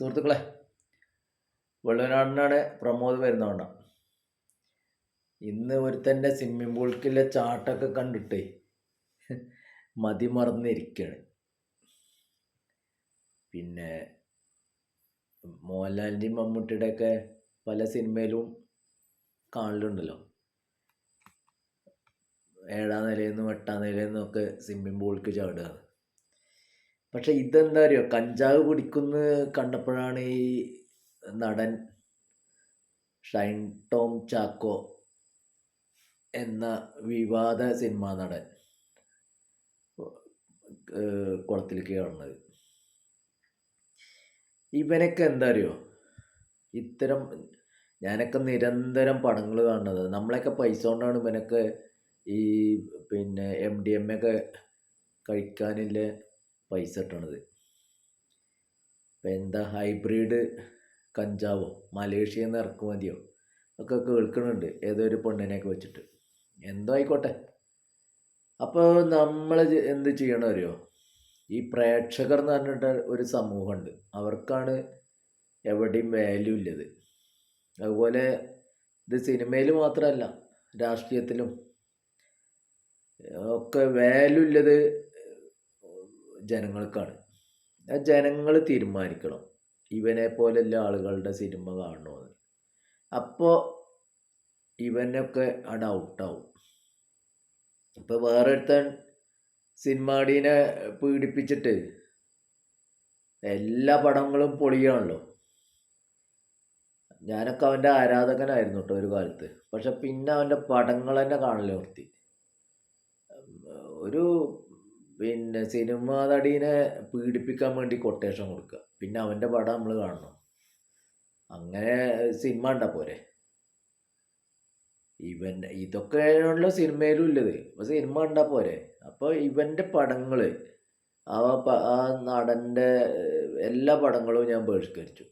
സുഹൃത്തുക്കളെ വെള്ളനാടിനാണ് പ്രമോദ് വരുന്നതുകൊണ്ട ഇന്ന് ഒരുത്തന്റെ സ്വിമ്മിംഗ് പൂൾക്കിലെ ചാട്ടൊക്കെ കണ്ടിട്ടേ മതി മറന്നിരിക്കുകയാണ് പിന്നെ മോഹൻലാലിന്റെയും മമ്മൂട്ടിയുടെയൊക്കെ പല സിനിമയിലും കാണലുണ്ടല്ലോ. ഏഴാം നിലയിൽ നിന്നും എട്ടാം നിലയിൽ നിന്നൊക്കെ സ്വിമ്മിംഗ് പൂൾക്ക് ചാടുക. പക്ഷെ ഇതെന്താ അറിയോ? കഞ്ചാവ് കുടിക്കുന്ന കണ്ടപ്പോഴാണ് ഈ നടൻ ഷൈൻ ടോം ചാക്കോ എന്ന വിവാദ സിനിമാ നടൻ കുളത്തിലേക്ക് കാണുന്നത് ഇവനൊക്കെ എന്താ അറിയോ? ഇത്തരം ഞാനൊക്കെ നിരന്തരം പടങ്ങൾ കാണുന്നത്. നമ്മളെയൊക്കെ പൈസ കൊണ്ടാണ് ഇവനൊക്കെ ഈ പിന്നെ എം ഡി എം ഒക്കെ കഴിക്കാനുള്ള പൈസ കിട്ടണത്. ഇപ്പം എന്താ ഹൈബ്രിഡ് കഞ്ചാവോ? മലേഷ്യയിൽ നിന്ന് ഇറക്കുമതിയോ? ഒക്കെ കേൾക്കുന്നുണ്ട് ഏതോ ഒരു പെണ്ണിനെയൊക്കെ വെച്ചിട്ട്. എന്തോ ആയിക്കോട്ടെ. അപ്പോൾ നമ്മൾ എന്ത് ചെയ്യണം അറിയോ? ഈ പ്രേക്ഷകർ എന്ന് പറഞ്ഞിട്ട് ഒരു സമൂഹമുണ്ട്. അവർക്കാണ് എവിടെയും വാല്യൂ ഇല്ലത്. അതുപോലെ ഇത് സിനിമയിൽ മാത്രമല്ല രാഷ്ട്രീയത്തിലും ഒക്കെ വാല്യൂ ഉള്ളത് ജനങ്ങൾക്കാണ്. ആ ജനങ്ങൾ തീരുമാനിക്കണം. ഇവനെ പോലെയുള്ള ആളുകളുടെ സിനിമ കാണണമെന്ന് അപ്പോൾ ഇവനൊക്കെ അവിടെ ഔട്ടാവും. ഇപ്പോൾ വേറൊരുത്തൻ സിനിമാടീനെ പീഡിപ്പിച്ചിട്ട് എല്ലാ പടങ്ങളും പൊളിയാണല്ലോ. ഞാനൊക്കെ അവന്റെ ആരാധകനായിരുന്നു കേട്ടോ ഒരു കാലത്ത്. പക്ഷെ പിന്നെ അവന്റെ പടങ്ങൾ തന്നെ കാണൽ നിർത്തി ഒരു പിന്നെ സിനിമ നടീനെ പീഡിപ്പിക്കാൻ വേണ്ടി കൊട്ടേഷൻ കൊടുക്കുക. പിന്നെ അവന്റെ പടം നമ്മൾ കാണണം. അങ്ങനെ സിനിമ ഉണ്ടാ പോരെ. ഇവൻ ഇതൊക്കെയുള്ള സിനിമയിലും ഉള്ളത് അപ്പോൾ സിനിമ കണ്ടാൽ പോരെ. അപ്പോൾ ഇവന്റെ പടങ്ങൾ ആ ആ നടന്റെ എല്ലാ പടങ്ങളും ഞാൻ ബഹിഷ്കരിച്ചു.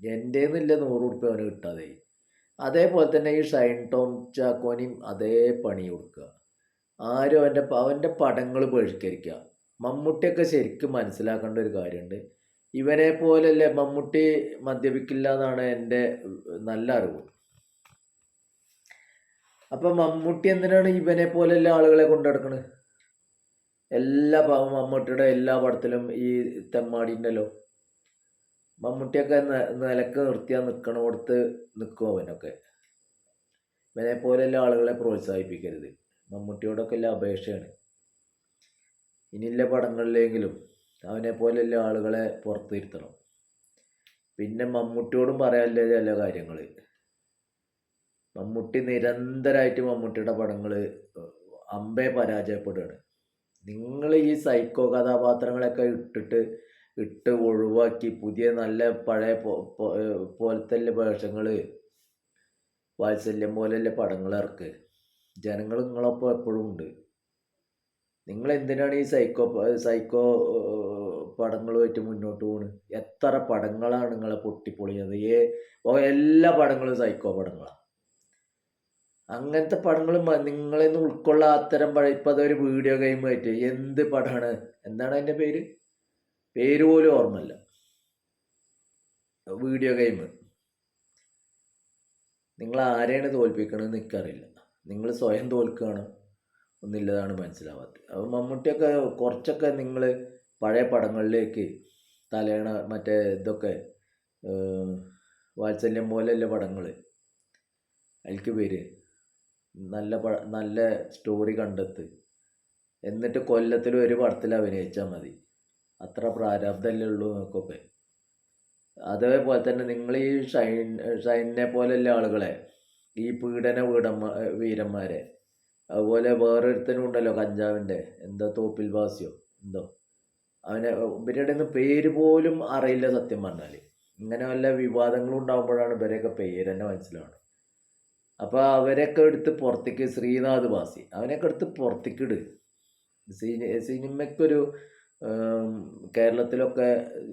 എന്റെ നിന്നില്ല നൂറ് ഉറുപ്പ്യ അവന് കിട്ടാതെ. അതേപോലെ തന്നെ ഈ ഷൈൻ ടോം ചാക്കോനിയും അതേ പണി കൊടുക്കുക. ആരും അവന്റെ അവന്റെ പടങ്ങൾ ബഹിഷ്കരിക്കുക. മമ്മൂട്ടിയൊക്കെ ശരിക്കും മനസ്സിലാക്കേണ്ട ഒരു കാര്യമുണ്ട്. ഇവനെ പോലല്ലേ മമ്മൂട്ടി മദ്യപിക്കില്ല എന്നാണ് എന്റെ നല്ല അറിവ്. അപ്പൊ മമ്മൂട്ടി എന്തിനാണ് ഇവനെ പോലെയുള്ള ആളുകളെ കൊണ്ടുനടക്കുന്നത് എല്ലാ മമ്മൂട്ടിയുടെ എല്ലാ പടത്തിലും ഈ തെമ്മാടിന്റെല്ലോ. മമ്മൂട്ടിയൊക്കെ നിലയ്ക്ക് നിർത്തിയാൽ നിൽക്കണോടത്ത് നിൽക്കും അവനൊക്കെ. ഇവനെ പോലെയുള്ള ആളുകളെ പ്രോത്സാഹിപ്പിക്കരുത്. മമ്മൂട്ടിയോടൊക്കെ ഉള്ള അപേക്ഷയാണ്. ഇനിയുള്ള പടങ്ങളിലെങ്കിലും അവനെ പോലെയുള്ള ആളുകളെ പുറത്തിരുത്തണം പിന്നെ മമ്മൂട്ടിയോടും പറയാനുള്ള ചില കാര്യങ്ങൾ മമ്മൂട്ടി നിരന്തരമായിട്ട് മമ്മൂട്ടിയുടെ പടങ്ങൾ അമ്പേ പരാജയപ്പെടുകയാണ് നിങ്ങൾ ഈ സൈക്കോ കഥാപാത്രങ്ങളൊക്കെ ഇട്ടിട്ട് ഇട്ട് ഒഴിവാക്കി പുതിയ നല്ല പഴയ പോലത്തെ വേഷങ്ങൾ വാത്സല്യം പോലെയുള്ള പടങ്ങൾ ജനങ്ങൾ നിങ്ങളൊപ്പം എപ്പോഴും ഉണ്ട്. നിങ്ങൾ എന്തിനാണ് ഈ സൈക്കോ സൈക്കോ പടങ്ങളുമായിട്ട് മുന്നോട്ട് പോകുന്നത് എത്ര പടങ്ങളാണ് നിങ്ങളെ പൊട്ടിപ്പൊളിയത്? ഏ എല്ലാ പടങ്ങളും സൈക്കോ പടങ്ങളാണ് അങ്ങനത്തെ പടങ്ങൾ നിങ്ങളെ നിന്ന് ഉൾക്കൊള്ളാൻ അത്തരം പഴ ഇപ്പം അതൊരു വീഡിയോ ഗെയിം ആയിട്ട് എന്ത് പടമാണ് എന്താണ് അതിന്റെ പേര്? പേര് പോലും ഓർമ്മയില്ല. വീഡിയോ ഗെയിം നിങ്ങൾ ആരെയാണ് തോൽപ്പിക്കണമെന്ന് എനിക്കറിയില്ല. നിങ്ങൾ സ്വയം തോൽക്കുകയാണ് ഒന്നില്ലതാണ് മനസ്സിലാവാത്തത്. അപ്പോൾ മമ്മൂട്ടിയൊക്കെ കുറച്ചൊക്കെ നിങ്ങൾ പഴയ പടങ്ങളിലേക്ക് തലേണ മറ്റേ ഇതൊക്കെ വാത്സല്യം പോലെയുള്ള പടങ്ങൾ അതിലേക്ക് പേര് നല്ല പ നല്ല സ്റ്റോറി കണ്ടെത്ത്. എന്നിട്ട് കൊല്ലത്തിൽ ഒരു പടത്തിൽ അഭിനയിച്ചാൽ മതി. അത്ര പ്രാരാബ്ധമല്ലേ ഉള്ളൂ നിങ്ങൾക്കൊക്കെ. അതേപോലെ തന്നെ നിങ്ങൾ ഈ ഷൈൻ ഷൈനെ പോലെയുള്ള ആളുകളെ ഈ പീഡന വീടന്മാ വീരന്മാരെ. അതുപോലെ വേറൊരുത്തനും ഉണ്ടല്ലോ കഞ്ചാവിന്റെ. എന്താ തോപ്പിൽ വാസിയോ എന്തോ. അവനെ ഇവരുടെ ഒന്നും പേര് പോലും അറിയില്ല സത്യം പറഞ്ഞാൽ ഇങ്ങനെ വല്ല വിവാദങ്ങളും ഉണ്ടാകുമ്പോഴാണ് ഇവരെയൊക്കെ പേര് തന്നെ മനസ്സിലാവുന്നത് അപ്പോൾ അവരെയൊക്കെ എടുത്ത് പുറത്തേക്ക് ശ്രീനാഥ് വാസി അവനെയൊക്കെ എടുത്ത് പുറത്തേക്ക് ഇട് സിനി സിനിമയ്ക്കൊരു കേരളത്തിലൊക്കെ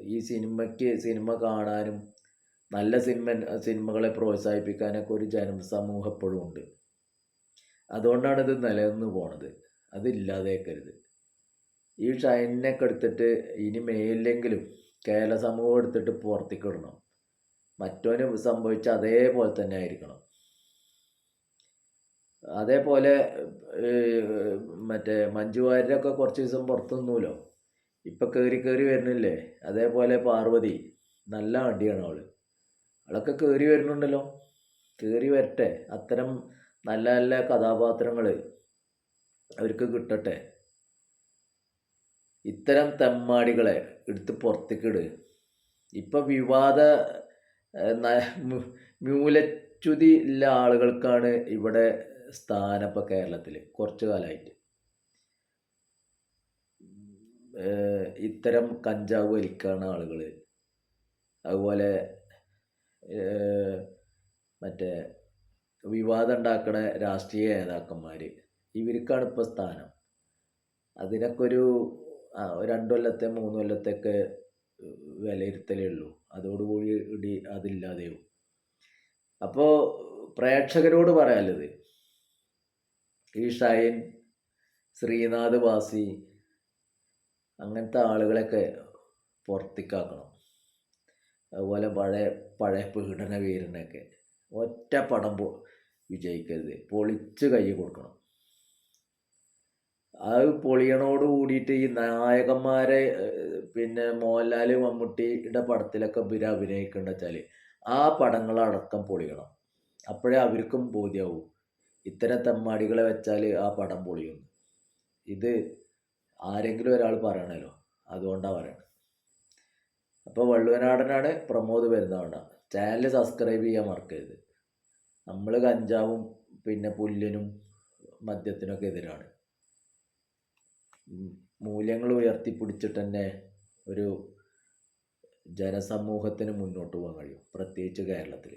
ഈ സിനിമയ്ക്ക് സിനിമ കാണാനും നല്ല സിനിമ സിനിമകളെ പ്രോത്സാഹിപ്പിക്കാനൊക്കെ ഒരു ജനസമൂഹം എപ്പോഴും ഉണ്ട്. അതുകൊണ്ടാണ് ഇത് നിലനിന്ന് പോണത്. അതില്ലാതേക്കരുത്. ഈ ഷൈനൊക്കെ എടുത്തിട്ട് ഇനി മേലില്ലെങ്കിലും കേരള സമൂഹം എടുത്തിട്ട് പുറത്തേക്ക് ഇടണം മറ്റവന് സംഭവിച്ച അതേപോലെ തന്നെ ആയിരിക്കണം. അതേപോലെ മറ്റേ മഞ്ജു വാര്യരൊക്കെ കുറച്ച് ദിവസം പുറത്തുനിന്നുല്ലോ ഇപ്പം കയറി കയറി വരുന്നില്ലേ? അതേപോലെ പാർവതി. നല്ല അടിയാണ് അവൾ. അവളൊക്കെ കയറി വരുന്നുണ്ടല്ലോ. കയറി വരട്ടെ. അത്തരം നല്ല നല്ല കഥാപാത്രങ്ങൾ അവർക്ക് കിട്ടട്ടെ. ഇത്തരം തെമ്മാടികളെ എടുത്ത് പുറത്തേക്കിട്. ഇപ്പം വിവാദ ഏഹ്, ന- മു- മൂലച്യുതി ഉള്ള ആളുകൾക്കാണ് ഇവിടെ സ്ഥാനം ഇപ്പം കേരളത്തിൽ കുറച്ച് കാലമായിട്ട് ഇത്തരം കഞ്ചാവ് വലിക്കാണ് ആളുകൾ അതുപോലെ മറ്റേ വിവാദം ഉണ്ടാക്കണ രാഷ്ട്രീയ നേതാക്കന്മാർ ഇവർക്കാണ് ഇപ്പോൾ സ്ഥാനം. അതിനൊക്കെ ഒരു രണ്ടു കൊല്ലത്തെ മൂന്ന് കൊല്ലത്തെയൊക്കെ വിലയിരുത്തലേ ഉള്ളൂ. അതോടുകൂടി അതില്ലാതെയും അപ്പോൾ പ്രേക്ഷകരോട് പറയാനുള്ളത് ഈ ഷൈൻ ശ്രീനാഥ് വാസി അങ്ങനത്തെ ആളുകളെയൊക്കെ പുറത്തേക്കാക്കണം അതുപോലെ പഴയ പഴയ പീഡന വീരനൊക്കെ ഒറ്റ പടം പോ വിജയിക്കരുത്. പൊളിച്ച് കൈ കൊടുക്കണം. അത് പൊളിയണോട് കൂടിയിട്ട് ഈ നായകന്മാരെ പിന്നെ മോഹൻലാൽ മമ്മൂട്ടിയുടെ പടത്തിലൊക്കെ ഇവർ അഭിനയിക്കേണ്ട വെച്ചാൽ ആ പടങ്ങളടക്കം പൊളിയണം. അപ്പോഴേ അവർക്കും ബോധ്യമാവും ഇത്തരം തെമ്മാടികളെ വെച്ചാൽ ആ പടം പൊളിയും ഇത് ആരെങ്കിലും ഒരാൾ പറയണല്ലോ. അതുകൊണ്ടാണ് പറയണത് അപ്പോൾ വള്ളുവനാടനാണ് പ്രമോദ് പെരുന്നാവണ്ട ചാനൽ സബ്സ്ക്രൈബ് ചെയ്യാൻ മറക്കരുത്. നമ്മൾ കഞ്ചാവും പിന്നെ പുല്ലിനും മദ്യത്തിനൊക്കെ എതിരാണ്. മൂല്യങ്ങൾ ഉയർത്തിപ്പിടിച്ചിട്ട് തന്നെ ഒരു ജനസമൂഹത്തിന് മുന്നോട്ട് പോകാൻ കഴിയും പ്രത്യേകിച്ച് കേരളത്തിൽ